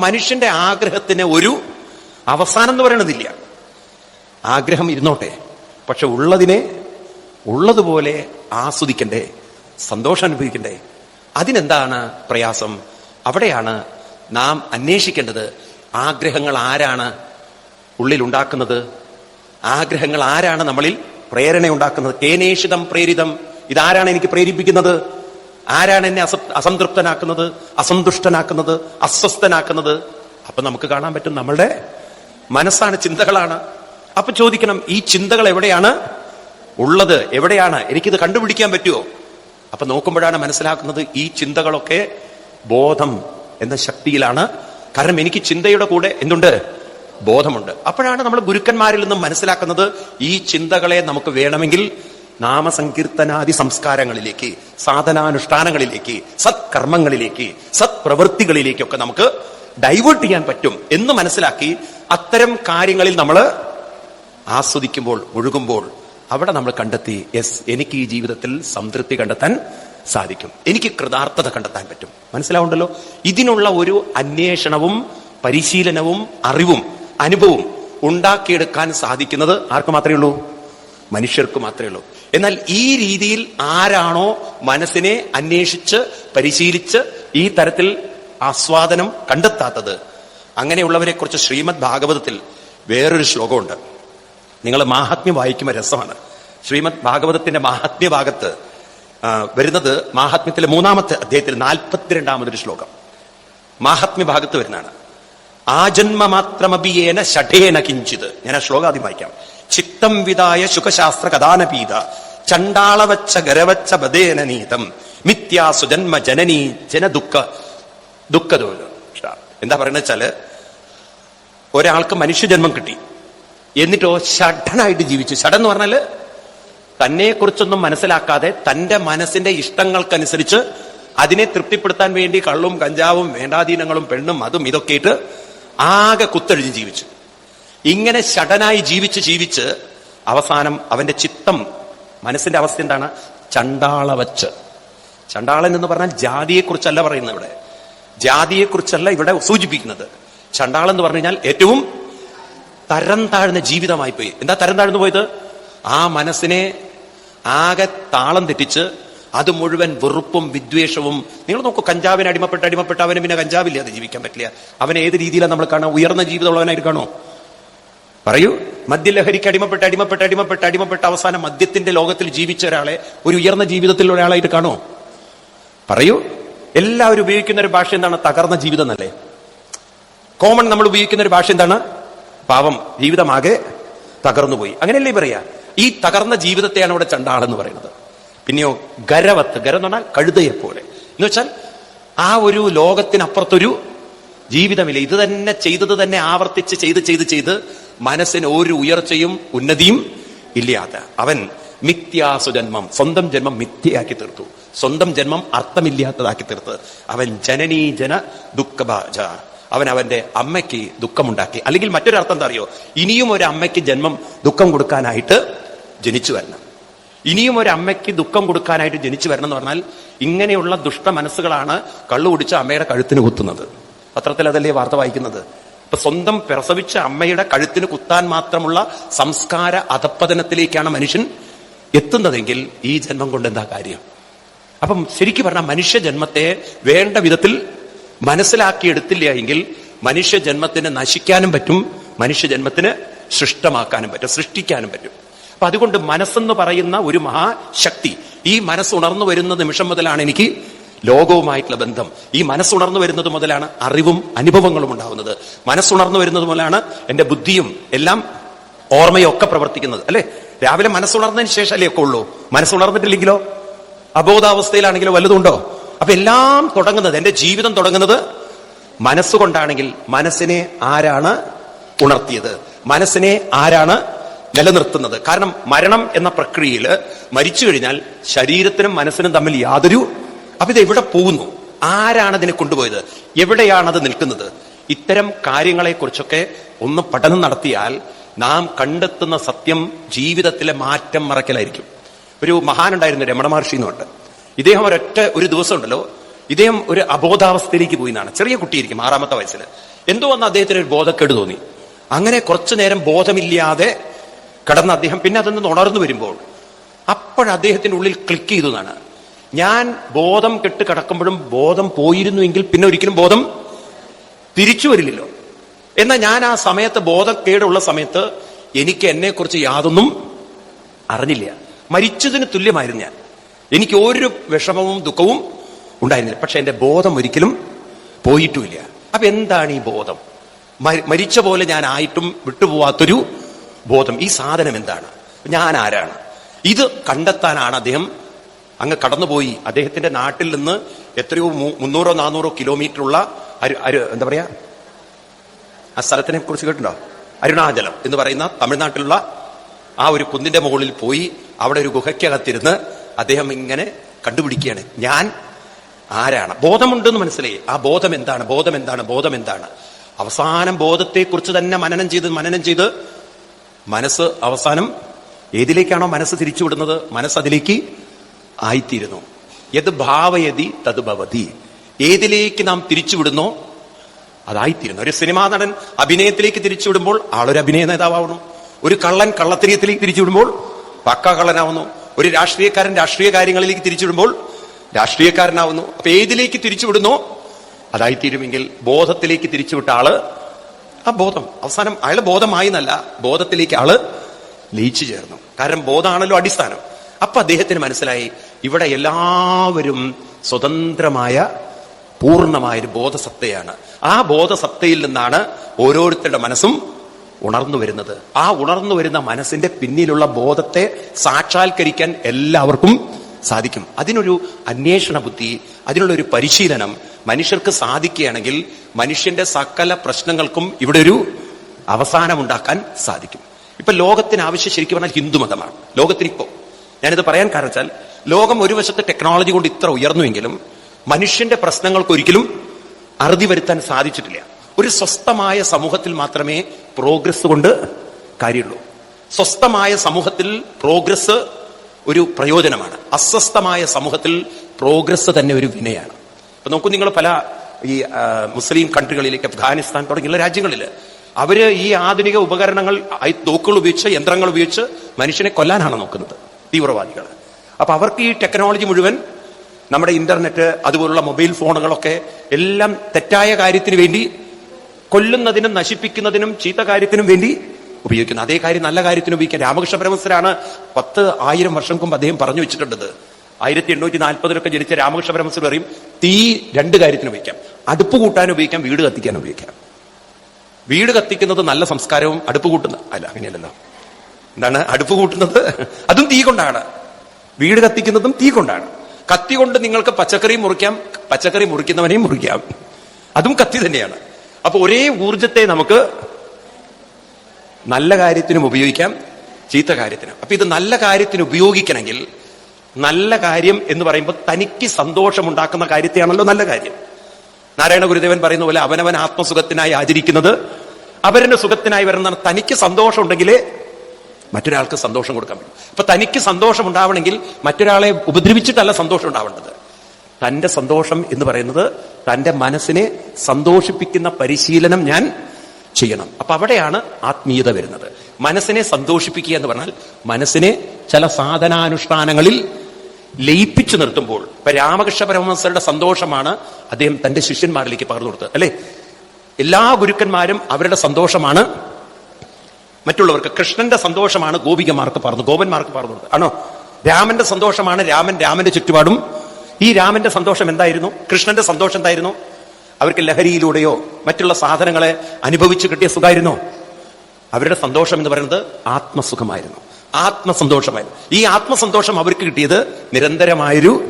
മനുഷ്യന്റെ ആഗ്രഹത്തിന് ഒരു അവസാനം എന്ന് പറയണതില്ല. ആഗ്രഹം ഇരുന്നോട്ടെ. പക്ഷെ ഉള്ളതിനെ ഉള്ളതുപോലെ ആസ്വദിക്കണ്ടേ സന്തോഷം അനുഭവിക്കണ്ടേ? അതിനെന്താണ് പ്രയാസം? അവിടെയാണ് നാം അന്വേഷിക്കേണ്ടത്. ആഗ്രഹങ്ങൾ ആരാണ് ഉള്ളിൽ ഉണ്ടാക്കുന്നത് ആഗ്രഹങ്ങൾ ആരാണ് നമ്മളിൽ പ്രേരണ ഉണ്ടാക്കുന്നത് കേനേഷിതം പ്രേരിതം. ഇതാരാണ് എനിക്ക് പ്രേരിപ്പിക്കുന്നത്? ആരാണ് എന്നെ അസ അസംതൃപ്തനാക്കുന്നത് അസന്തുഷ്ടനാക്കുന്നത് അസ്വസ്ഥനാക്കുന്നത്? അപ്പൊ നമുക്ക് കാണാൻ പറ്റും നമ്മളുടെ മനസ്സാണ് ചിന്തകളാണ്. അപ്പൊ ചോദിക്കണം ഈ ചിന്തകൾ എവിടെയാണ് ഉള്ളത്? എവിടെയാണ്? എനിക്കിത് കണ്ടുപിടിക്കാൻ പറ്റുമോ? അപ്പൊ നോക്കുമ്പോഴാണ് മനസ്സിലാക്കുന്നത് ഈ ചിന്തകളൊക്കെ ബോധം എന്ന ശക്തിയിലാണ്. കാരണം എനിക്ക് ചിന്തയുടെ കൂടെ എന്തുണ്ട്? ബോധമുണ്ട്. അപ്പോഴാണ് നമ്മൾ ഗുരുക്കന്മാരിൽ നിന്നും മനസ്സിലാക്കുന്നത് ഈ ചിന്തകളെ നമുക്ക് വേണമെങ്കിൽ നാമസങ്കീർത്തനാദി സംസ്കാരങ്ങളിലേക്ക് സാധനാനുഷ്ഠാനങ്ങളിലേക്ക് സത്കർമ്മങ്ങളിലേക്ക് സത്പ്രവൃത്തികളിലേക്കൊക്കെ നമുക്ക് ഡൈവേർട്ട് ചെയ്യാൻ പറ്റും എന്ന് മനസ്സിലാക്കി അത്തരം കാര്യങ്ങളിൽ നമ്മൾ ആസ്വദിക്കുമ്പോൾ ഒഴുകുമ്പോൾ അവിടെ നമ്മൾ കണ്ടെത്തി യെസ് എനിക്ക് ഈ ജീവിതത്തിൽ സംതൃപ്തി കണ്ടെത്താൻ സാധിക്കും. എനിക്ക് കൃതാർത്ഥത കണ്ടെത്താൻ പറ്റും. മനസ്സിലാവുണ്ടല്ലോ? ഇതിനുള്ള ഒരു അന്വേഷണവും പരിശീലനവും അറിവും അനുഭവവും ഉണ്ടാക്കിയെടുക്കാൻ സാധിക്കുന്നത് ആർക്ക് മാത്രമേ ഉള്ളൂ? മനുഷ്യർക്ക് മാത്രമേ ഉള്ളൂ. എന്നാൽ ഈ രീതിയിൽ ആരാണോ മനസ്സിനെ അന്വേഷിച്ച് പരിശീലിച്ച് ഈ തരത്തിൽ ആസ്വാദനം കണ്ടെത്താത്തത് അങ്ങനെയുള്ളവരെ കുറിച്ച് ശ്രീമദ് ഭാഗവതത്തിൽ വേറൊരു ശ്ലോകമുണ്ട്. നിങ്ങൾ മാഹാത്മ്യം വായിക്കുമ്പോൾ രസമാണ്. ശ്രീമദ് ഭാഗവതത്തിന്റെ മാഹാത്മ്യ ഭാഗത്ത് വരുന്നത് മാഹാത്മ്യത്തിലെ മൂന്നാമത്തെ അദ്ദേഹത്തിൽ നാൽപ്പത്തിരണ്ടാമതൊരു ശ്ലോകം. മാഹാത്മ്യ ഭാഗത്ത് വരുന്നതാണ്. ആ മാത്രമപിയേന ഷഠേന കിഞ്ചിത്. ഞാൻ ആ ശ്ലോകം ആദ്യം വായിക്കാം. ചിത്തം വിതായ ശുഖശാസ്ത്ര കഥാനപീത. ചണ്ടാളവച്ച ഗരവച്ച ബദേന നീതം. മിഥ്യാസു ജന്മ ജനനീ ജന ദുഃഖ ദുഃഖദോല എന്താ പറയുന്നത് വെച്ചാൽ ഒരാൾക്ക് മനുഷ്യജന്മം കിട്ടി. എന്നിട്ടോ ഷഡനായിട്ട് ജീവിച്ചു. ഷഡൻ എന്ന് പറഞ്ഞാൽ തന്നെ കുറിച്ചൊന്നും മനസ്സിലാക്കാതെ തന്റെ മനസ്സിന്റെ ഇഷ്ടങ്ങൾക്കനുസരിച്ച് അതിനെ തൃപ്തിപ്പെടുത്താൻ വേണ്ടി കള്ളും കഞ്ചാവും വേണ്ടാധീനങ്ങളും പെണ്ണും അതും ഇതൊക്കെ ആകെ കുത്തഴിഞ്ഞ് ജീവിച്ചു. ഇങ്ങനെ ഷടനായി ജീവിച്ച് ജീവിച്ച് അവസാനം അവന്റെ ചിത്തം മനസ്സിന്റെ അവസ്ഥ എന്താണ്? ചണ്ടാളവച്ച് ചണ്ടാളൻ എന്ന് പറഞ്ഞാൽ ജാതിയെക്കുറിച്ചല്ല പറയുന്നത് ഇവിടെ. ജാതിയെക്കുറിച്ചല്ല ഇവിടെ സൂചിപ്പിക്കുന്നത്. ചണ്ടാളൻ എന്ന് പറഞ്ഞു കഴിഞ്ഞാൽ ഏറ്റവും തരം താഴ്ന്ന ജീവിതമായി പോയി. എന്താ തരം താഴ്ന്നു പോയത്? ആ മനസ്സിനെ ആകെ താളം തെറ്റിച്ച് അത് മുഴുവൻ വെറുപ്പും വിദ്വേഷവും നിങ്ങൾ നോക്കൂ കഞ്ചാവിന് അടിമപ്പെട്ട് അടിമപ്പെട്ട് അവന് പിന്നെ കഞ്ചാവില്ലാതെ ജീവിക്കാൻ പറ്റില്ല. അവൻ ഏത് രീതിയിലാണ് നമ്മൾ കാണാം ഉയർന്ന ജീവിതമുള്ളവനായിട്ട് കാണോ പറയൂ. മദ്യലഹരിക്ക് അടിമപ്പെട്ട് അടിമപ്പെട്ട് അടിമപ്പെട്ട് അടിമപ്പെട്ട് അവസാനം മദ്യത്തിന്റെ ലോകത്തിൽ ജീവിച്ച ഒരാളെ ഒരു ഉയർന്ന ജീവിതത്തിൽ ഒരാളായിട്ട് കാണോ പറയൂ. എല്ലാവരും ഉപയോഗിക്കുന്ന ഒരു ഭാഷ എന്താണ്? തകർന്ന ജീവിതം എന്നല്ലേ. കോമൺ നമ്മൾ ഉപയോഗിക്കുന്ന ഒരു ഭാഷ എന്താണ്? പാവം. ജീവിതമാകെ തകർന്നുപോയി. അങ്ങനെയല്ലേ പറയാ? ഈ തകർന്ന ജീവിതത്തെയാണ് ഇവിടെ ചണ്ടാളെന്ന് പറയുന്നത്. പിന്നെയോ ഗരവത്ത്. ഗരം എന്ന് പറഞ്ഞാൽ കഴുതയെ പോലെ എന്ന് വെച്ചാൽ ആ ഒരു ലോകത്തിനപ്പുറത്തൊരു ജീവിതമില്ല. ഇത് തന്നെ ചെയ്തത് തന്നെ ആവർത്തിച്ച് ചെയ്ത് ചെയ്ത് ചെയ്ത് മനസ്സിന് ഒരു ഉയർച്ചയും ഉന്നതിയും ഇല്ലാത്ത അവൻ മിഥ്യാസു ജന്മം സ്വന്തം ജന്മം മിഥ്യയാക്കി തീർത്തു. സ്വന്തം ജന്മം അർത്ഥമില്ലാത്തതാക്കി തീർത്ത്. അവൻ ജനനീ ജന ദുഃഖഭാജ അവൻ അവന്റെ അമ്മയ്ക്ക് ദുഃഖമുണ്ടാക്കി. അല്ലെങ്കിൽ മറ്റൊരർത്ഥം എന്താ അറിയോ? ഇനിയും ഒരു അമ്മയ്ക്ക് ജന്മം ദുഃഖം കൊടുക്കാനായിട്ട് ജനിച്ചു വരണം. ഇനിയും ഒരു അമ്മയ്ക്ക് ദുഃഖം കൊടുക്കാനായിട്ട് ജനിച്ചു വരണം എന്ന് പറഞ്ഞാൽ ഇങ്ങനെയുള്ള ദുഷ്ട മനസ്സുകളാണ് കള്ളു കുടിച്ച അമ്മയുടെ കഴുത്തിന് കുത്തുന്നത്. പത്രത്തിൽ അതല്ലേ വാർത്ത വായിക്കുന്നത്? ഇപ്പൊ സ്വന്തം പ്രസവിച്ച അമ്മയുടെ കഴുത്തിന് കുത്താൻ മാത്രമുള്ള സംസ്കാര അധപ്പതനത്തിലേക്കാണ് മനുഷ്യൻ എത്തുന്നതെങ്കിൽ ഈ ജന്മം കൊണ്ട് എന്താ കാര്യം? അപ്പം ശരിക്കും പറഞ്ഞാൽ മനുഷ്യ ജന്മത്തെ വേണ്ട വിധത്തിൽ മനസ്സിലാക്കിയെടുത്തില്ല എങ്കിൽ മനുഷ്യ ജന്മത്തിന് നശിക്കാനും പറ്റും മനുഷ്യ ജന്മത്തിന് സൃഷ്ടമാക്കാനും പറ്റും സൃഷ്ടിക്കാനും പറ്റും. അപ്പൊ അതുകൊണ്ട് മനസ്സെന്ന് പറയുന്ന ഒരു മഹാശക്തി ഈ മനസ്സ് ഉണർന്നു വരുന്ന നിമിഷം മുതലാണ് എനിക്ക് ലോകവുമായിട്ടുള്ള ബന്ധം. ഈ മനസ്സുണർന്നു വരുന്നത് മുതലാണ് അറിവും അനുഭവങ്ങളും ഉണ്ടാവുന്നത് മനസ്സുണർന്നു വരുന്നത് മുതലാണ് എന്റെ ബുദ്ധിയും എല്ലാം ഓർമ്മയൊക്കെ പ്രവർത്തിക്കുന്നത്. അല്ലെ? രാവിലെ മനസ്സുണർന്നതിന് ശേഷമല്ലേ ഒക്കെ ഉള്ളൂ? മനസ്സുണർന്നിട്ടില്ലെങ്കിലോ? അബോധാവസ്ഥയിലാണെങ്കിലോ വല്ലതുണ്ടോ അപ്പൊ എല്ലാം തുടങ്ങുന്നത് എന്റെ ജീവിതം തുടങ്ങുന്നത് മനസ്സുകൊണ്ടാണെങ്കിൽ മനസ്സിനെ ആരാണ് ഉണർത്തിയത്? മനസ്സിനെ ആരാണ് നിലനിർത്തുന്നത്? കാരണം മരണം എന്ന പ്രക്രിയയിൽ മരിച്ചു കഴിഞ്ഞാൽ ശരീരത്തിനും മനസ്സിനും തമ്മിൽ യാതൊരു അപ്പൊ ഇത് എവിടെ പോകുന്നു? ആരാണ് അതിനെ കൊണ്ടുപോയത്? എവിടെയാണ് അത് നിൽക്കുന്നത്? ഇത്തരം കാര്യങ്ങളെക്കുറിച്ചൊക്കെ ഒന്ന് പഠനം നടത്തിയാൽ നാം കണ്ടെത്തുന്ന സത്യം ജീവിതത്തിലെ മാറ്റം മറക്കലായിരിക്കും ഒരു മഹാനുണ്ടായിരുന്നു രമണ മഹർഷി എന്നുണ്ട് ഇദ്ദേഹം ഒരൊറ്റ ഒരു ദിവസം ഉണ്ടല്ലോ ഇദ്ദേഹം ഒരു അബോധാവസ്ഥയിലേക്ക് പോയി എന്നാണ്. ചെറിയ കുട്ടിയായിരിക്കും ആറാമത്തെ വയസ്സിൽ എന്തോ വന്ന് അദ്ദേഹത്തിന് ഒരു ബോധക്കേട് തോന്നി? അങ്ങനെ കുറച്ചു നേരം ബോധമില്ലാതെ കടന്ന അദ്ദേഹം പിന്നെ അതിൽ നിന്ന് ഉണർന്നു വരുമ്പോൾ അപ്പോഴദ്ദേഹത്തിന്റെ ഉള്ളിൽ ക്ലിക്ക് ചെയ്തു എന്നാണ്. ഞാൻ ബോധം കെട്ട് കിടക്കുമ്പോഴും ബോധം പോയിരുന്നുവെങ്കിൽ പിന്നെ ഒരിക്കലും ബോധം തിരിച്ചു വരില്ലല്ലോ. എന്നാൽ ഞാൻ ആ സമയത്ത് ബോധക്കേടുള്ള സമയത്ത് എനിക്ക് എന്നെക്കുറിച്ച് യാതൊന്നും അറിഞ്ഞില്ല. മരിച്ചതിന് തുല്യമായിരുന്നു ഞാൻ. എനിക്ക് ഒരു വിഷമവും ദുഃഖവും ഉണ്ടായിരുന്നില്ല. പക്ഷെ എന്റെ ബോധം ഒരിക്കലും പോയിട്ടുമില്ല. അപ്പൊ എന്താണ് ഈ ബോധം? മരിച്ച പോലെ ഞാൻ ആയിട്ടും വിട്ടുപോവാത്തൊരു ബോധം. ഈ സാധനം എന്താണ്? ഞാൻ ആരാണ്? ഇത് കണ്ടെത്താനാണ് അദ്ദേഹം അങ്ങ് കടന്നുപോയി. അദ്ദേഹത്തിന്റെ നാട്ടിൽ നിന്ന് എത്രയോ മുന്നൂറോ നാനൂറോ കിലോമീറ്റർ ഉള്ള എന്താ പറയാ? ആ സ്ഥലത്തിനെ കുറിച്ച് കേട്ടിട്ടുണ്ടോ? അരുണാചലം എന്ന് പറയുന്ന തമിഴ്നാട്ടിലുള്ള ആ ഒരു കുന്നിന്റെ മുകളിൽ പോയി അവിടെ ഒരു ഗുഹയ്ക്കകത്തിരുന്ന് അദ്ദേഹം ഇങ്ങനെ കണ്ടുപിടിക്കുകയാണ്. ഞാൻ ആരാണ്? ബോധമുണ്ടെന്ന് മനസ്സിലായി. ആ ബോധം എന്താണ്? ബോധം എന്താണ്? ബോധം എന്താണ്? അവസാനം ബോധത്തെക്കുറിച്ച് തന്നെ മനനം ചെയ്ത് മനനം ചെയ്ത് മനസ്സ് അവസാനം ഏതിലേക്കാണോ മനസ്സ് തിരിച്ചുവിടുന്നത്? മനസ്സ് അതിലേക്ക് ആയിത്തീരുന്നു. യത് ഭാവയതി തത് ഭവതി. ഏതിലേക്ക് നാം തിരിച്ചുവിടുന്നോ അതായിത്തീരുന്നു. ഒരു സിനിമാ നടൻ അഭിനയത്തിലേക്ക് തിരിച്ചുവിടുമ്പോൾ ആളൊരു അഭിനയ നേതാവണു ഒരു കള്ളൻ കള്ളത്തിരിയത്തിലേക്ക് തിരിച്ചുവിടുമ്പോൾ പക്ക കള്ളനാവുന്നു. ഒരു രാഷ്ട്രീയക്കാരൻ രാഷ്ട്രീയ കാര്യങ്ങളിലേക്ക് തിരിച്ചുവിടുമ്പോൾ രാഷ്ട്രീയക്കാരനാവുന്നു. അപ്പൊ ഏതിലേക്ക് തിരിച്ചുവിടുന്നോ അതായിത്തീരുമെങ്കിൽ ബോധത്തിലേക്ക് തിരിച്ചുവിട്ട ആൾ ആ ബോധം. അവസാനം അയാൾ ബോധമായി എന്നല്ല ബോധത്തിലേക്ക് ആൾ ലയിച്ചു ചേർന്നു. കാരണം ബോധമാണല്ലോ അടിസ്ഥാനം. അപ്പൊ അദ്ദേഹത്തിന് മനസ്സിലായി ഇവിടെ എല്ലാവരും സ്വതന്ത്രമായ പൂർണമായൊരു ബോധസത്തയാണ്. ആ ബോധസത്തയിൽ നിന്നാണ് ഓരോരുത്തരുടെ മനസ്സും ഉണർന്നു വരുന്നത്. ആ ഉണർന്നു വരുന്ന മനസ്സിന്റെ പിന്നിലുള്ള ബോധത്തെ സാക്ഷാത്കരിക്കാൻ എല്ലാവർക്കും സാധിക്കും. അതിനൊരു അന്വേഷണ ബുദ്ധി അതിനുള്ള ഒരു പരിശീലനം മനുഷ്യർക്ക് സാധിക്കുകയാണെങ്കിൽ മനുഷ്യന്റെ സകല പ്രശ്നങ്ങൾക്കും ഇവിടെ ഒരു അവസാനമുണ്ടാക്കാൻ സാധിക്കും. ഇപ്പൊ ലോകത്തിന് ആവശ്യം ശരിക്കും പറഞ്ഞാൽ ഹിന്ദുമതമാണ്. ലോകത്തിനിപ്പോ ഞാനിത് പറയാൻ കാരണം വെച്ചാൽ ലോകം ഒരു വശത്ത് ടെക്നോളജി കൊണ്ട് ഇത്ര ഉയർന്നുവെങ്കിലും മനുഷ്യന്റെ പ്രശ്നങ്ങൾക്ക് ഒരിക്കലും അറുതി വരുത്താൻ സാധിച്ചിട്ടില്ല. ഒരു സ്വസ്ഥമായ സമൂഹത്തിൽ മാത്രമേ പ്രോഗ്രസ് കൊണ്ട് കാര്യമുള്ളൂ. സ്വസ്ഥമായ സമൂഹത്തിൽ പ്രോഗ്രസ് ഒരു പ്രയോജനമാണ്. അസ്വസ്ഥമായ സമൂഹത്തിൽ പ്രോഗ്രസ് തന്നെ ഒരു വിനയാണ്. ഇപ്പൊ നോക്കൂ നിങ്ങൾ പല ഈ മുസ്ലിം കൺട്രികളിലേക്ക് അഫ്ഗാനിസ്ഥാൻ തുടങ്ങിയുള്ള രാജ്യങ്ങളിൽ അവർ ഈ ആധുനിക ഉപകരണങ്ങൾ തോക്കുകൾ ഉപയോഗിച്ച് യന്ത്രങ്ങൾ ഉപയോഗിച്ച് മനുഷ്യനെ കൊല്ലാനാണ് നോക്കുന്നത്. തീവ്രവാദികൾ. അപ്പൊ അവർക്ക് ഈ ടെക്നോളജി മുഴുവൻ നമ്മുടെ ഇന്റർനെറ്റ് അതുപോലുള്ള മൊബൈൽ ഫോണുകളൊക്കെ എല്ലാം തെറ്റായ കാര്യത്തിന് വേണ്ടി കൊല്ലുന്നതിനും നശിപ്പിക്കുന്നതിനും ചീത്ത കാര്യത്തിനും വേണ്ടി ഉപയോഗിക്കുന്നു. അതേ കാര്യം നല്ല കാര്യത്തിന് ഉപയോഗിക്കാൻ രാമകൃഷ്ണ പരമസരാണ് പത്ത് ആയിരം വർഷം മുമ്പ് അദ്ദേഹം പറഞ്ഞു വെച്ചിട്ടുണ്ട് ആയിരത്തി എണ്ണൂറ്റി നാൽപ്പതിലൊക്കെ ജനിച്ച രാമകൃഷ്ണ പരമസർ പറയും തീ രണ്ട് കാര്യത്തിന് ഉപയോഗിക്കാം. അടുപ്പ് കൂട്ടാൻ ഉപയോഗിക്കാം വീട് കത്തിക്കാൻ ഉപയോഗിക്കാം. വീട് കത്തിക്കുന്നത് നല്ല സംസ്കാരവും അടുപ്പ് കൂട്ടുന്ന അല്ല അങ്ങനെയല്ലല്ലോ. എന്താണ്? അടുപ്പ് കൂട്ടുന്നത്. അതും തീ കൊണ്ടാണ്. വീട് കത്തിക്കുന്നതും തീ കൊണ്ടാണ്. കത്തി കൊണ്ട് നിങ്ങൾക്ക് പച്ചക്കറി മുറിക്കാം. പച്ചക്കറി മുറിക്കുന്നവനെയും മുറിക്കാം. അതും കത്തി തന്നെയാണ്. അപ്പൊ ഒരേ ഊർജത്തെ നമുക്ക് നല്ല കാര്യത്തിനും ഉപയോഗിക്കാം ചീത്ത കാര്യത്തിനും. അപ്പൊ ഇത് നല്ല കാര്യത്തിന് ഉപയോഗിക്കണമെങ്കിൽ നല്ല കാര്യം എന്ന് പറയുമ്പോൾ തനിക്ക് സന്തോഷമുണ്ടാക്കുന്ന കാര്യത്തെയാണല്ലോ നല്ല കാര്യം. നാരായണ ഗുരുദേവൻ പറയുന്ന പോലെ അവനവൻ ആത്മസുഖത്തിനായി ആചരിക്കുന്നത് അവരന്റെ സുഖത്തിനായി വരുന്ന തനിക്ക് സന്തോഷം ഉണ്ടെങ്കിലേ മറ്റൊരാൾക്ക് സന്തോഷം കൊടുക്കാൻ പറ്റും. അപ്പൊ തനിക്ക് സന്തോഷം ഉണ്ടാവണമെങ്കിൽ മറ്റൊരാളെ ഉപദ്രവിച്ചിട്ടല്ല സന്തോഷം ഉണ്ടാവേണ്ടത്. തന്റെ സന്തോഷം എന്ന് പറയുന്നത് തന്റെ മനസ്സിനെ സന്തോഷിപ്പിക്കുന്ന പരിശീലനം ഞാൻ ചെയ്യണം. അപ്പൊ അവിടെയാണ് ആത്മീയത വരുന്നത്. മനസ്സിനെ സന്തോഷിപ്പിക്കുക എന്ന് പറഞ്ഞാൽ മനസ്സിനെ ചില സാധനാനുഷ്ഠാനങ്ങളിൽ ലയിപ്പിച്ചു നിർത്തുമ്പോൾ ഇപ്പൊ രാമകൃഷ്ണ പരമഹംസരുടെ സന്തോഷമാണ് അദ്ദേഹം തന്റെ ശിഷ്യന്മാരിലേക്ക് പകർന്നു കൊടുത്തത്. അല്ലെ? എല്ലാ ഗുരുക്കന്മാരും അവരുടെ സന്തോഷമാണ് മറ്റുള്ളവർക്ക് കൃഷ്ണന്റെ സന്തോഷമാണ് ഗോപികമാർക്ക് പറഞ്ഞു ഗോപന്മാർക്ക് പറഞ്ഞു ആണോ? രാമന്റെ സന്തോഷമാണ് രാമൻ രാമന്റെ ചുറ്റുപാടും. ഈ രാമന്റെ സന്തോഷം എന്തായിരുന്നു? കൃഷ്ണന്റെ സന്തോഷം എന്തായിരുന്നു? അവർക്ക് ലഹരിയിലൂടെയോ മറ്റുള്ള സാധനങ്ങളെ അനുഭവിച്ചു കിട്ടിയ സുഖമായിരുന്നോ? അവരുടെ സന്തോഷം എന്ന് പറയുന്നത് ആത്മസുഖമായിരുന്നു. ആത്മസന്തോഷമായിരുന്നു. ഈ ആത്മസന്തോഷം അവർക്ക് കിട്ടിയത് നിരന്തരമായൊരു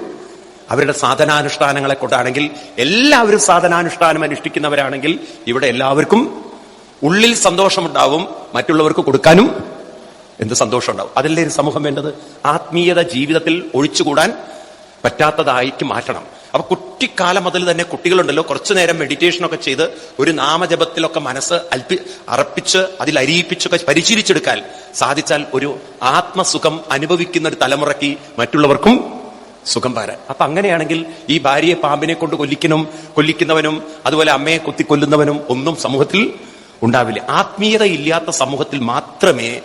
അവരുടെ സാധനാനുഷ്ഠാനങ്ങളെ കൊണ്ടാണെങ്കിൽ എല്ലാവരും സാധനാനുഷ്ഠാനം അനുഷ്ഠിക്കുന്നവരാണെങ്കിൽ ഇവിടെ എല്ലാവർക്കും ഉള്ളിൽ സന്തോഷമുണ്ടാവും മറ്റുള്ളവർക്ക് കൊടുക്കാനും എന്ത് സന്തോഷം ഉണ്ടാവും അതല്ലേ ഒരു സമൂഹം വേണ്ടത്? ആത്മീയത ജീവിതത്തിൽ ഒഴിച്ചുകൂടാൻ പറ്റാത്തതായിട്ട് മാറ്റണം. അപ്പൊ കുട്ടിക്കാലം മുതൽ തന്നെ കുട്ടികളുണ്ടല്ലോ കുറച്ചു നേരം മെഡിറ്റേഷനൊക്കെ ചെയ്ത് ഒരു നാമജപത്തിലൊക്കെ മനസ്സ് അൽപ്പി അറപ്പിച്ച് അതിൽ അരിയിപ്പിച്ചൊക്കെ പരിശീലിച്ചെടുക്കാൻ സാധിച്ചാൽ ഒരു ആത്മസുഖം അനുഭവിക്കുന്ന ഒരു തലമുറയ്ക്ക് മറ്റുള്ളവർക്കും സുഖം വരാൻ അപ്പൊ അങ്ങനെയാണെങ്കിൽ ഈ ഭാര്യയെ പാമ്പിനെ കൊണ്ട് കൊല്ലിക്കനും കൊല്ലിക്കുന്നവനും അതുപോലെ അമ്മയെ കുത്തിക്കൊല്ലുന്നവനും ഒന്നും സമൂഹത്തിൽ ഉണ്ടാവില്ല. ആത്മീയത ഇല്ലാത്ത സമൂഹത്തിൽ മാത്രമേ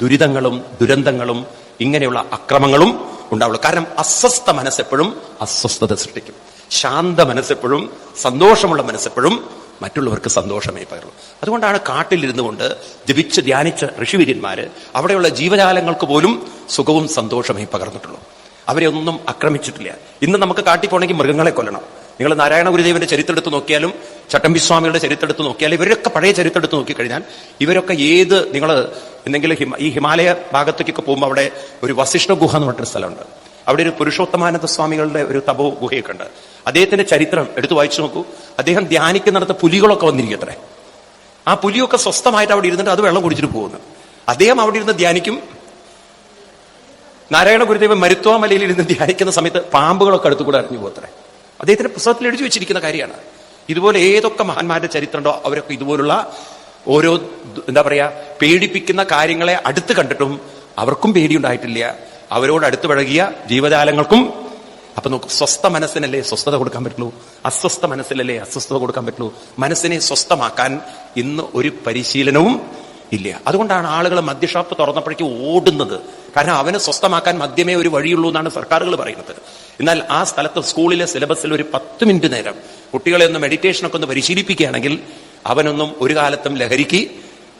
ദുരിതങ്ങളും ദുരന്തങ്ങളും ഇങ്ങനെയുള്ള അക്രമങ്ങളും ഉണ്ടാവുള്ളൂ. കാരണം അസ്വസ്ഥ മനസ്സെപ്പോഴും അസ്വസ്ഥത സൃഷ്ടിക്കും. ശാന്ത മനസ്സെപ്പോഴും സന്തോഷമുള്ള മനസ്സെപ്പോഴും മറ്റുള്ളവർക്ക് സന്തോഷമേ പകരുള്ളൂ. അതുകൊണ്ടാണ് കാട്ടിലിരുന്നു കൊണ്ട് ജപിച്ച് ധ്യാനിച്ച ഋഷിവര്യന്മാര് അവിടെയുള്ള ജീവജാലങ്ങൾക്ക് പോലും സുഖവും സന്തോഷമേ പകർന്നിട്ടുള്ളൂ. അവരെ ഒന്നും ആക്രമിച്ചിട്ടില്ല. ഇന്ന് നമുക്ക് കാട്ടി പോണെങ്കിൽ മൃഗങ്ങളെ കൊല്ലണം. നിങ്ങൾ നാരായണ ഗുരുദേവന്റെ ചരിത്രം എടുത്ത് നോക്കിയാലും ചട്ടമ്പിസ്വാമികളുടെ ചരിത്രം എടുത്ത് നോക്കിയാലും ഇവരൊക്കെ പഴയ ചരിത്രം എടുത്ത് നോക്കിക്കഴിഞ്ഞാൽ ഇവരൊക്കെ ഏത് നിങ്ങൾ എന്തെങ്കിലും ഈ ഹിമാലയ ഭാഗത്തേക്കൊക്കെ പോകുമ്പോൾ അവിടെ ഒരു വസിഷ്ഠ ഗുഹ എന്ന് പറഞ്ഞൊരു സ്ഥലമുണ്ട്. അവിടെ ഒരു പുരുഷോത്തമാനന്ദ സ്വാമികളുടെ ഒരു തപോ ഗുഹയൊക്കെ ഉണ്ട്. അദ്ദേഹത്തിന്റെ ചരിത്രം എടുത്തു വായിച്ചു നോക്കൂ. അദ്ദേഹം ധ്യാനിക്കുന്നിടത്ത് പുലികളൊക്കെ വന്നിരിക്കത്രേ. ആ പുലിയൊക്കെ സ്വസ്ഥമായിട്ട് അവിടെ ഇരുന്നിട്ട് അത് വെള്ളം കുടിച്ചിട്ട് പോകുന്നു. അദ്ദേഹം അവിടെ ഇരുന്ന് ധ്യാനിക്കും. നാരായണ ഗുരുദേവൻ മരുത്വ മലയിൽ ഇരുന്ന് ധ്യാനിക്കുന്ന സമയത്ത് പാമ്പുകളൊക്കെ അടുത്തുകൂടെ അറിഞ്ഞു പോത്രേ അദ്ദേഹത്തിന്റെ പുസ്തകത്തിൽ എഴുതി വെച്ചിരിക്കുന്ന കാര്യമാണ്. ഇതുപോലെ ഏതൊക്കെ മഹാന്മാരുടെ ചരിത്രമുണ്ടോ അവരൊക്കെ ഇതുപോലുള്ള ഓരോ എന്താ പറയാ പേടിപ്പിക്കുന്ന കാര്യങ്ങളെ അടുത്ത് കണ്ടിട്ടും അവർക്കും പേടിയുണ്ടായിട്ടില്ല. അവരോട് അടുത്ത് പഴകിയ ജീവജാലങ്ങൾക്കും അപ്പൊ നോക്കൂ സ്വസ്ഥ മനസ്സിനല്ലേ സ്വസ്ഥത കൊടുക്കാൻ പറ്റുള്ളൂ? അസ്വസ്ഥ മനസ്സിലല്ലേ അസ്വസ്ഥത കൊടുക്കാൻ പറ്റുള്ളൂ? മനസ്സിനെ സ്വസ്ഥമാക്കാൻ ഇന്ന് ഒരു പരിശീലനവും ഇല്ല. അതുകൊണ്ടാണ് ആളുകൾ മദ്യഷാപ്പ് തുറന്നപ്പോഴേക്ക് ഓടുന്നത്. കാരണം അവനെ സ്വസ്ഥമാക്കാൻ മദ്യമേ ഒരു വഴിയുള്ളൂ എന്നാണ് സർക്കാരുകൾ പറയുന്നത്. എന്നാൽ ആ സ്ഥലത്ത് സ്കൂളിലെ സിലബസിൽ ഒരു പത്ത് മിനിറ്റ് നേരം കുട്ടികളെ ഒന്ന് മെഡിറ്റേഷനൊക്കെ ഒന്ന് പരിശീലിപ്പിക്കുകയാണെങ്കിൽ അവനൊന്നും ഒരു കാലത്തും ലഹരിക്ക്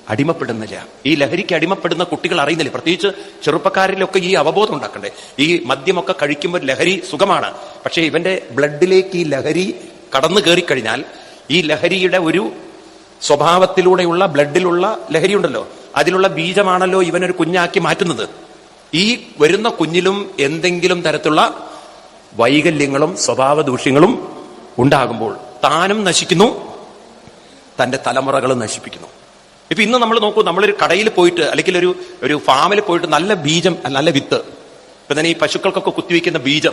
അടിമപ്പെടുന്നില്ല. ഈ ലഹരിക്ക് അടിമപ്പെടുന്ന കുട്ടികൾ അറിയുന്നില്ല. പ്രത്യേകിച്ച് ചെറുപ്പക്കാരിലൊക്കെ ഈ അവബോധം ഉണ്ടാക്കണ്ടേ? ഈ മദ്യമൊക്കെ കഴിക്കുമ്പോൾ ലഹരി സുഖമാണ്. പക്ഷേ ഇവന്റെ ബ്ലഡിലേക്ക് ഈ ലഹരി കടന്നു കയറിക്കഴിഞ്ഞാൽ ഈ ലഹരിയുടെ ഒരു സ്വഭാവത്തിലൂടെയുള്ള ബ്ലഡിലുള്ള ലഹരി ഉണ്ടല്ലോ അതിലുള്ള ബീജമാണല്ലോ ഇവനൊരു കുഞ്ഞാക്കി മാറ്റുന്നത്. ഈ വരുന്ന കുഞ്ഞിലും എന്തെങ്കിലും തരത്തിലുള്ള വൈകല്യങ്ങളും സ്വഭാവ ദൂഷ്യങ്ങളും ഉണ്ടാകുമ്പോൾ താനും നശിക്കുന്നു തന്റെ തലമുറകളും നശിപ്പിക്കുന്നു. ഇപ്പൊ ഇന്ന് നമ്മൾ നോക്കൂ നമ്മളൊരു കടയിൽ പോയിട്ട് അല്ലെങ്കിൽ ഒരു ഒരു ഫാമിൽ പോയിട്ട് നല്ല ബീജം നല്ല വിത്ത്. ഇപ്പൊ തന്നെ ഈ പശുക്കൾക്കൊക്കെ കുത്തിവെക്കുന്ന ബീജം.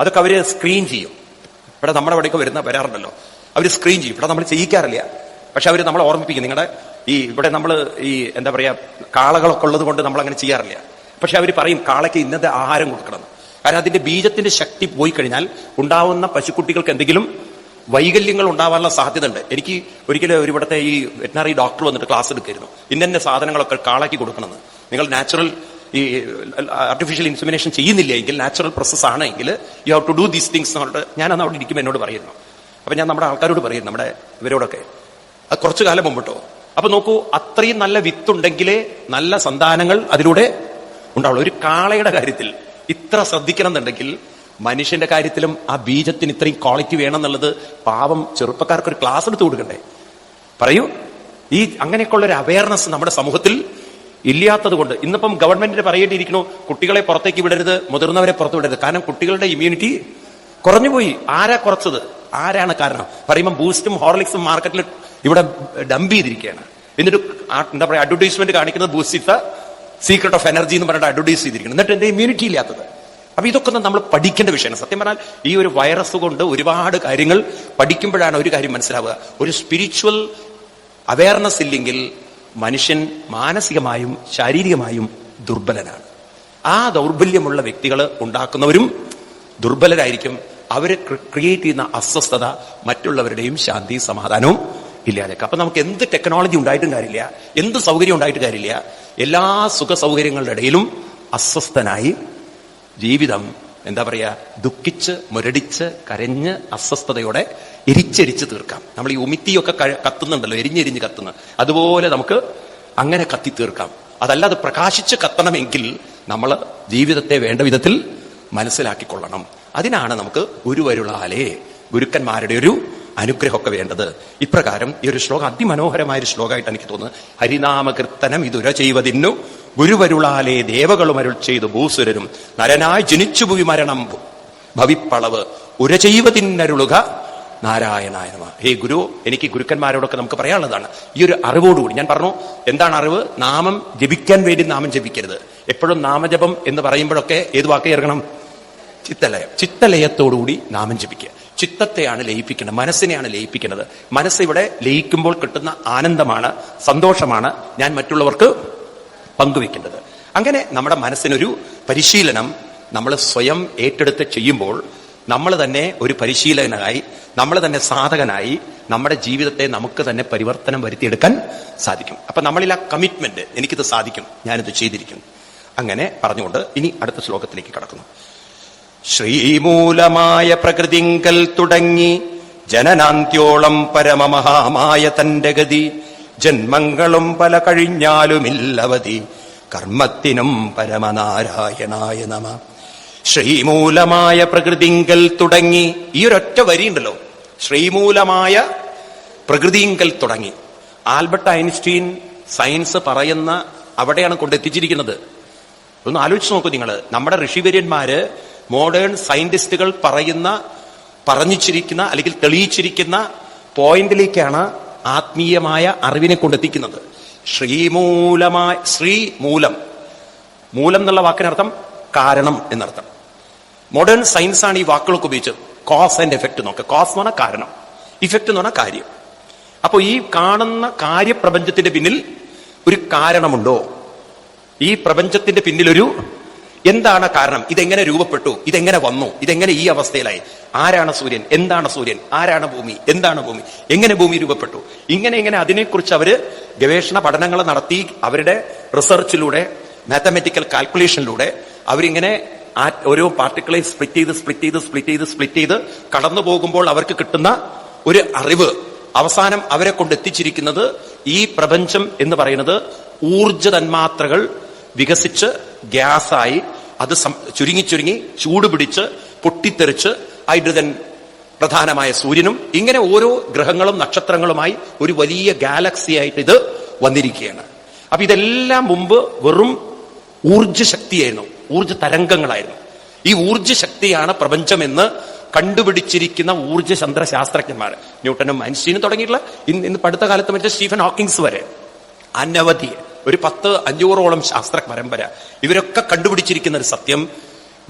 അതൊക്കെ അവർ സ്ക്രീൻ ചെയ്യും. ഇവിടെ നമ്മുടെ അവിടെയൊക്കെ വരുന്ന വരാറുണ്ടല്ലോ. അവർ സ്ക്രീൻ ചെയ്യും. ഇവിടെ നമ്മൾ ചെയ്യിക്കാറില്ല. പക്ഷെ അവർ നമ്മളെ ഓർമ്മിപ്പിക്കും. നിങ്ങളുടെ ഈ ഇവിടെ നമ്മൾ ഈ എന്താ പറയുക കാളകളൊക്കെ ഉള്ളത് കൊണ്ട് നമ്മൾ അങ്ങനെ ചെയ്യാറില്ല. പക്ഷെ അവർ പറയും കാളയ്ക്ക് ഇന്നത്തെ ആഹാരം കൊടുക്കണം. കാരണം അതിന്റെ ബീജത്തിന്റെ ശക്തി പോയി കഴിഞ്ഞാൽ ഉണ്ടാവുന്ന പശുക്കുട്ടികൾക്ക് എന്തെങ്കിലും വൈകല്യങ്ങൾ ഉണ്ടാവാനുള്ള സാധ്യത ഉണ്ട് എനിക്ക് ഒരിക്കലും ഒരു ഇവിടുത്തെ ഈ വെറ്റിനറി ഡോക്ടർ വന്നിട്ട് ക്ലാസ് എടുക്കായിരുന്നു. ഇന്നെ സാധനങ്ങളൊക്കെ കാളയ്ക്ക് കൊടുക്കണമെന്ന്. നിങ്ങൾ നാച്ചുറൽ ഈ ആർട്ടിഫിഷ്യൽ ഇൻസുമിനേഷൻ ചെയ്യുന്നില്ല എങ്കിൽ നാച്ചുറൽ പ്രോസസ് ആണെങ്കിൽ you have to do these things എന്നുള്ളത് ഞാൻ അവിടെ ഇരിക്കുമ്പോൾ എന്നോട് പറയുന്നു. അപ്പൊ ഞാൻ നമ്മുടെ ആൾക്കാരോട് പറയും നമ്മുടെ ഇവരോടൊക്കെ. അത് കുറച്ചു കാലം മുമ്പിട്ടോ. അപ്പൊ നോക്കൂ അത്രയും നല്ല വിത്തുണ്ടെങ്കിലേ നല്ല സന്താനങ്ങൾ അതിലൂടെ ഉണ്ടാവുള്ളൂ. ഒരു കാളയുടെ കാര്യത്തിൽ ഇത്ര ശ്രദ്ധിക്കണം എന്നുണ്ടെങ്കിൽ മനുഷ്യന്റെ കാര്യത്തിലും ആ ബീജത്തിന് ഇത്രയും ക്വാളിറ്റി വേണം എന്നുള്ളത് പാവം ചെറുപ്പക്കാർക്ക് ഒരു ക്ലാസ് എടുത്തു കൊടുക്കണ്ടേ? പറയൂ. ഈ അങ്ങനെയൊക്കെയുള്ള ഒരു അവയർനെസ് നമ്മുടെ സമൂഹത്തിൽ ഇല്ലാത്തത് കൊണ്ട് ഇന്നിപ്പം ഗവൺമെന്റിന് പറയേണ്ടിയിരിക്കണോ കുട്ടികളെ പുറത്തേക്ക് വിടരുത് മുതിർന്നവരെ പുറത്ത് വിടരുത്. കാരണം കുട്ടികളുടെ ഇമ്മ്യൂണിറ്റി കുറഞ്ഞുപോയി. ആരാ കുറച്ചത്? ആരാണ് കാരണം? പറയുമ്പോൾ ബൂസ്റ്റും ഹോർലിക്സും മാർക്കറ്റിൽ ഇവിടെ ഡംപ് ചെയ്തിരിക്കുകയാണ്. എന്നിട്ട് എന്താ പറയുക അഡ്വർടൈസ്മെന്റ് കാണിക്കുന്നത് ബൂസിത്ത സീക്രട്ട് ഓഫ് എനർജി എന്ന് പറഞ്ഞിട്ട് അഡ്വർടൈസ് ചെയ്തിരിക്കുന്നത് എന്നിട്ട് എന്റെ ഇമ്മ്യൂണിറ്റി ഇല്ലാത്തത്. അപ്പൊ ഇതൊക്കെ നമ്മൾ പഠിക്കേണ്ട വിഷയമാണ്. സത്യം പറഞ്ഞാൽ ഈ ഒരു വൈറസ് കൊണ്ട് ഒരുപാട് കാര്യങ്ങൾ പഠിക്കുമ്പോഴാണ് ഒരു കാര്യം മനസ്സിലാവുക. ഒരു സ്പിരിച്വൽ അവയർനെസ് ഇല്ലെങ്കിൽ മനുഷ്യൻ മാനസികമായും ശാരീരികമായും ദുർബലനാണ്. ആ ദൗർബല്യമുള്ള വ്യക്തികൾ ഉണ്ടാക്കുന്നവരും ദുർബലരായിരിക്കും. അവർ ക്രിയേറ്റ് ചെയ്യുന്ന അസ്വസ്ഥത മറ്റുള്ളവരുടെയും ശാന്തി സമാധാനവും ഇല്ലാതെയൊക്കെ അപ്പൊ നമുക്ക് എന്ത് ടെക്നോളജി ഉണ്ടായിട്ടും കാര്യമില്ല. എന്ത് സൗകര്യം ഉണ്ടായിട്ട് കാര്യമില്ല. എല്ലാ സുഖ സൗകര്യങ്ങളുടെ ഇടയിലും അസ്വസ്ഥനായി ജീവിതം എന്താ പറയാ ദുഃഖിച്ച് മുരടിച്ച് കരഞ്ഞ് അസ്വസ്ഥതയോടെ എരിച്ചെരിച്ച് തീർക്കാം. നമ്മൾ ഈ ഉമിത്തിയൊക്കെ കത്തുന്നുണ്ടല്ലോ എരിഞ്ഞെരിഞ്ഞ് കത്തുന്നു. അതുപോലെ നമുക്ക് അങ്ങനെ കത്തി തീർക്കാം. അതല്ലാതെ പ്രകാശിച്ച് കത്തണമെങ്കിൽ നമ്മൾ ജീവിതത്തെ വേണ്ട വിധത്തിൽ മനസ്സിലാക്കിക്കൊള്ളണം. അതിനാണ് നമുക്ക് ഗുരുവരുളാലേ ഗുരുക്കന്മാരുടെ ഒരു അനുഗ്രഹമൊക്കെ വേണ്ടത്. ഇപ്രകാരം ഈ ഒരു ശ്ലോകം അതിമനോഹരമായ ഒരു ശ്ലോകമായിട്ട് എനിക്ക് തോന്നുന്നു. ഹരിനാമകീർത്തനം ഇതുര ചെയ്വതിന്നു. ഗുരുവരുളാലേ ദേവകളും അരുൾ ചെയ്തു ഭൂസുരരും. നരനായി ജനിച്ചു പോയി മരണം. ഭവിപ്പളവ്. ഉര ചെയ്വതിന്നരുളുക. നാരായണായ ഹേ ഗുരു എനിക്ക് ഗുരുക്കന്മാരോടൊക്കെ നമുക്ക് പറയാനുള്ളതാണ്. ഈ ഒരു അറിവോടുകൂടി. ഞാൻ പറഞ്ഞു എന്താണ് അറിവ്? നാമം ജപിക്കാൻ വേണ്ടി നാമം ജപിക്കരുത്. എപ്പോഴും നാമജപം എന്ന് പറയുമ്പോഴൊക്കെ ഏത് വാക്ക് ചേർക്കണം? ചിത്തലയം. ചിത്തലയത്തോടുകൂടി നാമം ജപിക്കുക. ചിത്തത്തെയാണ് ലയിപ്പിക്കുന്നത് മനസ്സിനെയാണ് ലയിപ്പിക്കുന്നത് മനസ്സ് ഇവിടെ ലയിക്കുമ്പോൾ കിട്ടുന്ന ആനന്ദമാണ് സന്തോഷമാണ് ഞാൻ മറ്റുള്ളവർക്ക് പങ്കുവെക്കേണ്ടത് അങ്ങനെ നമ്മുടെ മനസ്സിനൊരു പരിശീലനം നമ്മൾ സ്വയം ഏറ്റെടുത്ത് ചെയ്യുമ്പോൾ നമ്മൾ തന്നെ ഒരു പരിശീലകനായി നമ്മൾ തന്നെ സാധകനായി നമ്മുടെ ജീവിതത്തെ നമുക്ക് തന്നെ പരിവർത്തനം വരുത്തിയെടുക്കാൻ സാധിക്കും. അപ്പൊ നമ്മളിൽ ആ കമ്മിറ്റ്മെന്റ് എനിക്കിത് സാധിക്കും ഞാനിത് ചെയ്തിരിക്കും അങ്ങനെ പറഞ്ഞുകൊണ്ട് ഇനി അടുത്ത ശ്ലോകത്തിലേക്ക് കടക്കുന്നു. ശ്രീമൂലമായ പ്രകൃതിങ്കൽ തുടങ്ങി ജനനാന്ത്യോളം പരമമഹാമായ തന്റെ ഗതി. ജന്മങ്ങളും പല കഴിഞ്ഞാലുമില്ലവതി. കർമ്മത്തിനും പരമനാരായണായ നമ. ശ്രീമൂലമായ പ്രകൃതിങ്കൽ തുടങ്ങി. ഈ ഒരൊറ്റ വരിയുണ്ടല്ലോ. ശ്രീമൂലമായ പ്രകൃതിങ്കൽ തുടങ്ങി. ആൽബർട്ട് ഐൻസ്റ്റീൻ സയൻസ് പറയുന്ന അവിടെയാണ് കൊണ്ടെത്തിച്ചിരിക്കുന്നത്. ഒന്ന് ആലോചിച്ച് നോക്കൂ നിങ്ങൾ നമ്മുടെ ഋഷിവര്യന്മാര് മോഡേൺ സയന്റിസ്റ്റുകൾ പറയുന്ന പറഞ്ഞിച്ചിരിക്കുന്ന അല്ലെങ്കിൽ തെളിയിച്ചിരിക്കുന്ന പോയിന്റിലേക്കാണ് ആത്മീയമായ അറിവിനെ കൊണ്ടെത്തിക്കുന്നത്. ശ്രീമൂലമായ ശ്രീമൂലം. മൂലം എന്നുള്ള വാക്കിനർത്ഥം കാരണം എന്നർത്ഥം. മോഡേൺ സയൻസ് ആണ് ഈ വാക്കുകളൊക്കെ ഉപയോഗിച്ചത് കോസ് ആൻഡ് എഫക്ട് നോക്കുക. കോസ് എന്ന് കാരണം. ഇഫക്റ്റ് എന്ന് പറഞ്ഞാൽ കാര്യം. അപ്പൊ ഈ കാണുന്ന കാര്യപ്രപഞ്ചത്തിന്റെ പിന്നിൽ ഒരു കാരണമുണ്ടോ? ഈ പ്രപഞ്ചത്തിന്റെ പിന്നിലൊരു എന്താണ് കാരണം? ഇതെങ്ങനെ രൂപപ്പെട്ടു? ഇതെങ്ങനെ വന്നു? ഇതെങ്ങനെ ഈ അവസ്ഥയിലായി? ആരാണ് സൂര്യൻ? എന്താണ് സൂര്യൻ? ആരാണ് ഭൂമി? എന്താണ് ഭൂമി? എങ്ങനെ ഭൂമി രൂപപ്പെട്ടു? ഇങ്ങനെ ഇങ്ങനെ അതിനെക്കുറിച്ച് അവർ ഗവേഷണ പഠനങ്ങൾ നടത്തി അവരുടെ റിസർച്ചിലൂടെ മാത്തമെറ്റിക്കൽ കാൽക്കുലേഷനിലൂടെ അവരിങ്ങനെ ആ ഓരോ പാർട്ടിക്കിളെ സ്പ്ലിറ്റ് ചെയ്ത് സ്പ്ലിറ്റ് ചെയ്ത് സ്പ്ലിറ്റ് ചെയ്ത് സ്പ്ലിറ്റ് ചെയ്ത് കടന്നു പോകുമ്പോൾ അവർക്ക് കിട്ടുന്ന ഒരു അറിവ് അവസാനം അവരെ കൊണ്ട് എത്തിച്ചിരിക്കുന്നത് ഈ പ്രപഞ്ചം എന്ന് പറയുന്നത് ഊർജ തന്മാത്രകൾ വികസിച്ച് ഗ്യാസായി അത് ചുരുങ്ങി ചുരുങ്ങി ചൂട് പിടിച്ച് പൊട്ടിത്തെറിച്ച് ഹൈഡ്രജൻ പ്രധാനമായ സൂര്യനും ഇങ്ങനെ ഓരോ ഗ്രഹങ്ങളും നക്ഷത്രങ്ങളുമായി ഒരു വലിയ ഗാലക്സി ആയിട്ട് ഇത് വന്നിരിക്കുകയാണ്. അപ്പൊ ഇതെല്ലാം മുമ്പ് വെറും ഊർജശക്തിയായിരുന്നു. ഊർജ ഊർജ തരംഗങ്ങളായിരുന്നു ഈ ഊർജശക്തിയാണ് പ്രപഞ്ചമെന്ന് കണ്ടുപിടിച്ചിരിക്കുന്ന ഊർജചന്ദ്ര ശാസ്ത്രജ്ഞന്മാർ ന്യൂട്ടനും ഐൻസ്റ്റീനും തുടങ്ങിയിട്ടുള്ള ഇന്ന് ഇന്ന് അടുത്ത കാലത്ത് മറ്റേ സ്റ്റീഫൻ ഹോക്കിങ്സ് വരെ അനവധി ഒരു പത്ത് അഞ്ഞൂറോളം ശാസ്ത്ര പരമ്പര. ഇവരൊക്കെ കണ്ടുപിടിച്ചിരിക്കുന്ന ഒരു സത്യം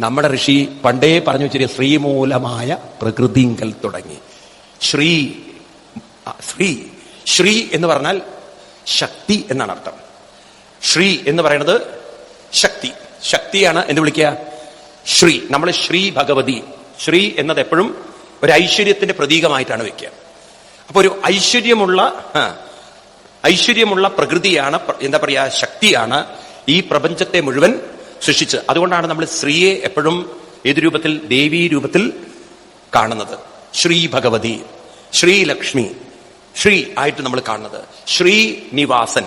നമ്മുടെ ഋഷി പണ്ടേ പറഞ്ഞു വെച്ചിരിക്കുന്ന ശ്രീമൂലമായ പ്രകൃതിങ്കൽ തുടങ്ങി. ശ്രീ ശ്രീ ശ്രീ എന്ന് പറഞ്ഞാൽ ശക്തി എന്നാണ് അർത്ഥം. ശ്രീ എന്ന് പറയുന്നത് ശക്തി. ശക്തിയാണ് എന്ത് വിളിക്കുക? ശ്രീ. നമ്മൾ ശ്രീ ഭഗവതി. ശ്രീ എന്നത് എപ്പോഴും ഒരു ഐശ്വര്യത്തിന്റെ പ്രതീകമായിട്ടാണ് വെക്കുക. അപ്പൊ ഒരു ഐശ്വര്യമുള്ള ഐശ്വര്യമുള്ള പ്രകൃതിയാണ് എന്താ പറയാ ശക്തിയാണ് ഈ പ്രപഞ്ചത്തെ മുഴുവൻ സൃഷ്ടിച്ചത്. അതുകൊണ്ടാണ് നമ്മൾ സ്ത്രീയെ എപ്പോഴും ഏത് രൂപത്തിൽ? ദേവീ രൂപത്തിൽ കാണുന്നത്. ശ്രീ ഭഗവതി ശ്രീലക്ഷ്മി ശ്രീ ആയിട്ട് നമ്മൾ കാണുന്നത്. ശ്രീനിവാസൻ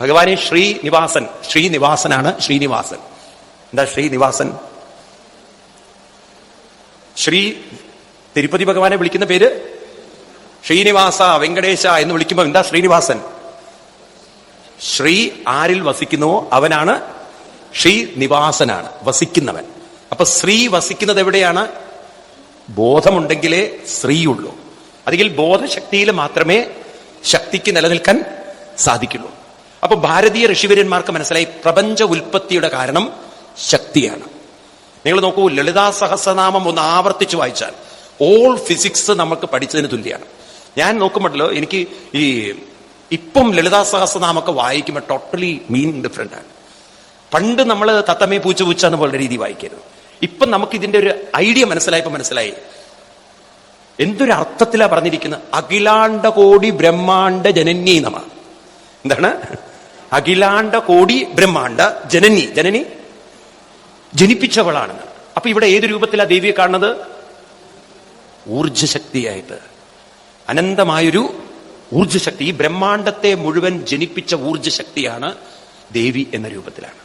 ഭഗവാനെ ശ്രീനിവാസൻ ശ്രീനിവാസനാണ് ശ്രീനിവാസൻ എന്താ ശ്രീനിവാസൻ ശ്രീ തിരുപ്പതി ഭഗവാനെ വിളിക്കുന്ന പേര് ശ്രീനിവാസ വെങ്കടേശ എന്ന് വിളിക്കുമ്പോൾ എന്താ ശ്രീനിവാസൻ? ശ്രീ ആരിൽ വസിക്കുന്നുവോ? അവനാണ് ശ്രീനിവാസനാണ് വസിക്കുന്നവൻ. അപ്പൊ ശ്രീ വസിക്കുന്നത് എവിടെയാണ്? ബോധമുണ്ടെങ്കിലേ സ്ത്രീയുള്ളൂ അല്ലെങ്കിൽ ബോധശക്തിയിൽ മാത്രമേ ശക്തിക്ക് നിലനിൽക്കാൻ സാധിക്കുള്ളൂ. അപ്പൊ ഭാരതീയ ഋഷിവര്യന്മാർക്ക് മനസ്സിലായി പ്രപഞ്ച ഉൽപ്പത്തിയുടെ കാരണം ശക്തിയാണ്. നിങ്ങൾ നോക്കൂ ലളിതാ സഹസ്രനാമം ഒന്ന് ആവർത്തിച്ചു വായിച്ചാൽ ഓൾ ഫിസിക്സ് നമുക്ക് പഠിച്ചതിന് തുല്യമാണ് ഞാൻ നോക്കുമ്പോഴല്ലോ എനിക്ക് ഈ ഇപ്പം ലളിതാ സഹസ്രനാമൊക്കെ വായിക്കുമ്പോൾ ടോട്ടലി മീനിങ് ഡിഫറെന്റ് ആണ്. പണ്ട് നമ്മൾ തത്തമ്മയെ പൂച്ച പൂച്ച എന്ന് പോലുള്ള രീതി വായിക്കരുത് ഇപ്പം നമുക്ക് ഇതിന്റെ ഒരു ഐഡിയ മനസ്സിലായപ്പോ മനസ്സിലായി. എന്തൊരു അർത്ഥത്തിലാ പറഞ്ഞിരിക്കുന്നത്? അഖിലാണ്ട കോടി ബ്രഹ്മാണ്ട ജനന്യ നമ. എന്താണ്? അഖിലാണ്ട കോടി ബ്രഹ്മാണ്ട ജനനി. ജനനി? ജനിപ്പിച്ചവളാണെന്ന്. അപ്പൊ ഇവിടെ ഏത് രൂപത്തിലാ ദേവിയെ കാണുന്നത്? ഊർജശക്തിയായിട്ട് അനന്തമായൊരു ഊർജശക്തി ഈ ബ്രഹ്മാണ്ടത്തെ മുഴുവൻ ജനിപ്പിച്ച ഊർജശക്തിയാണ് ദേവി എന്ന രൂപത്തിലാണ്.